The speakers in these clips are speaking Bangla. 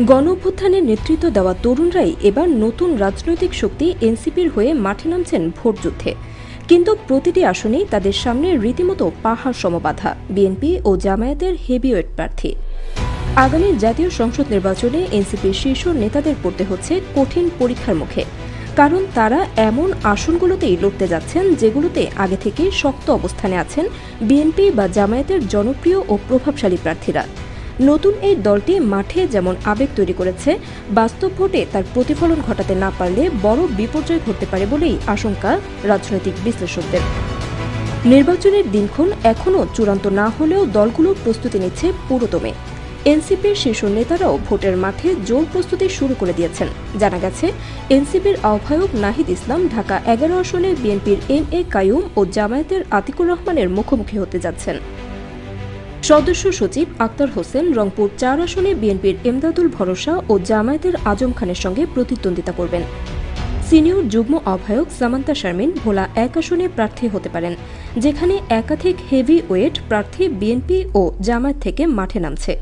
গণ অভ্যুত্থানের নেতৃত্ব দেওয়া তরুণরাই এবার নতুন রাজনৈতিক শক্তি এনসিপির হয়ে মাঠে নামছেন ভোট যুদ্ধে। কিন্তু প্রতিটি আসনেই তাদের সামনে রীতিমতো পাহাড় সমবাধা, বিএনপি ও জামায়াতের হেভিওয়েট প্রার্থী। আগামী জাতীয় সংসদ নির্বাচনে এনসিপির শীর্ষ নেতাদের পড়তে হচ্ছে কঠিন পরীক্ষার মুখে। কারণ তারা এমন আসনগুলোতেই লড়তে যাচ্ছেন যেগুলোতে আগে থেকে শক্ত অবস্থানে আছেন বিএনপি বা জামায়াতের জনপ্রিয় ও প্রভাবশালী প্রার্থীরা। নতুন এই দলটি মাঠে যেমন আবেগ তৈরি করেছে, বাস্তব ভোটে তার প্রতিফলন ঘটাতে না পারলে বড় বিপর্যয় ঘটতে পারে বলেই আশঙ্কা রাজনৈতিক বিশ্লেষকদের। নির্বাচনের দিনক্ষণ এখনও চূড়ান্ত না হলেও দলগুলো প্রস্তুতি নিচ্ছে পুরোদমে। এনসিপির শীর্ষ নেতারাও ভোটের মাঠে জোর প্রস্তুতি শুরু করে দিয়েছেন। জানা গেছে, এনসিপির আহ্বায়ক নাহিদ ইসলাম ঢাকা এগারো আসনে বিএনপির এম এ কায়ুম ও জামায়াতের আতিকুর রহমানের মুখোমুখি হতে যাচ্ছেন। সদস্য সচিব আক্তার হোসেন রংপুর চার আসনে বিএনপির এমদাদুল ভরসা ও জামায়াতের আজম খানের সঙ্গে প্রতিদ্বন্দ্বিতা করবেন। সিনিয়র যুগ্ম আহ্বায়ক সামান্তা শারমিন ভোলা এক আসনে প্রার্থী হতে পারেন, যেখানে একাধিক হেভি ওয়েট প্রার্থী বিএনপি ও জামায়াত থেকে মাঠে নামছে।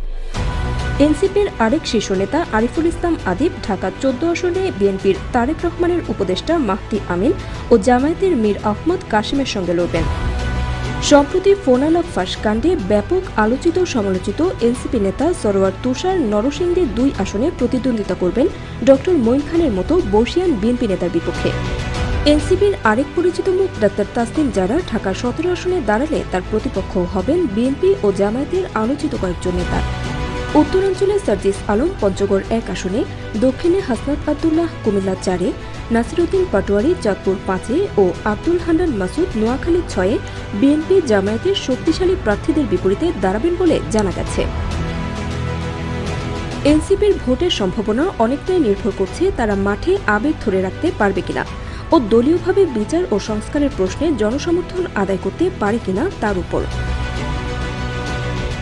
এনসিপির আরেক শীর্ষ নেতা আরিফুল ইসলাম আদিব ঢাকা চোদ্দ আসনে বিএনপির তারেক রহমানের উপদেষ্টা মাহদি আমিন ও জামায়াতের মীর আহমদ কাশিমের সঙ্গে লড়বেন। সম্প্রতি ফোনালাপ ফাঁস কাণ্ডে ব্যাপক আলোচিত সমালোচিত এনসিপি নেতা সরোয়ার তুষার নরসিংদী দুই আসনে প্রতিদ্বন্দ্বিতা করবেন ড মঈন খানের মতো বর্ষিয়ান বিএনপি নেতার বিপক্ষে। এনসিপির আরেক পরিচিত মুখ ডাক্তার তাসনিম জারা ঢাকা সতেরো আসনে দাঁড়ালে তার প্রতিপক্ষ হবেন বিএনপি ও জামায়াতের আলোচিত কয়েকজন নেতা। উত্তরাঞ্চলে সার্জিস আলম পঞ্চগড় এক আসনে, দক্ষিণে হাসনাত আবদুল্লাহ কুমিল্লা চারে নাসিরুদ্দিন পাটোয়ারি, চাঁদপুর পাঁচে ও আব্দুল হান্নান মাসুদ নোয়াখালী ছয়ে বিএনপি জামায়াতের শক্তিশালী প্রার্থীদের বিপরীতে দাঁড়াবেন বলে জানা গেছে। এনসিপির ভোটের সম্ভাবনা অনেকটাই নির্ভর করছে তারা মাঠে আবেগ ধরে রাখতে পারবে কিনা ও দলীয়ভাবে বিচার ও সংস্কারের প্রশ্নে জনসমর্থন আদায় করতে পারে কিনা তার উপর।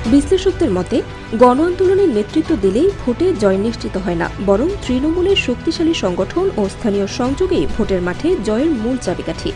বিশ্লেষকদের মতে গণ আন্দোলনের নেতৃত্ব দিলেই ভোটে জয় নিশ্চিত হয় না, বরং তৃণমূলের শক্তিশালী সংগঠন ও স্থানীয় সংযোগেই ভোটের মাঠে জয়ের মূল চাবিকাঠি।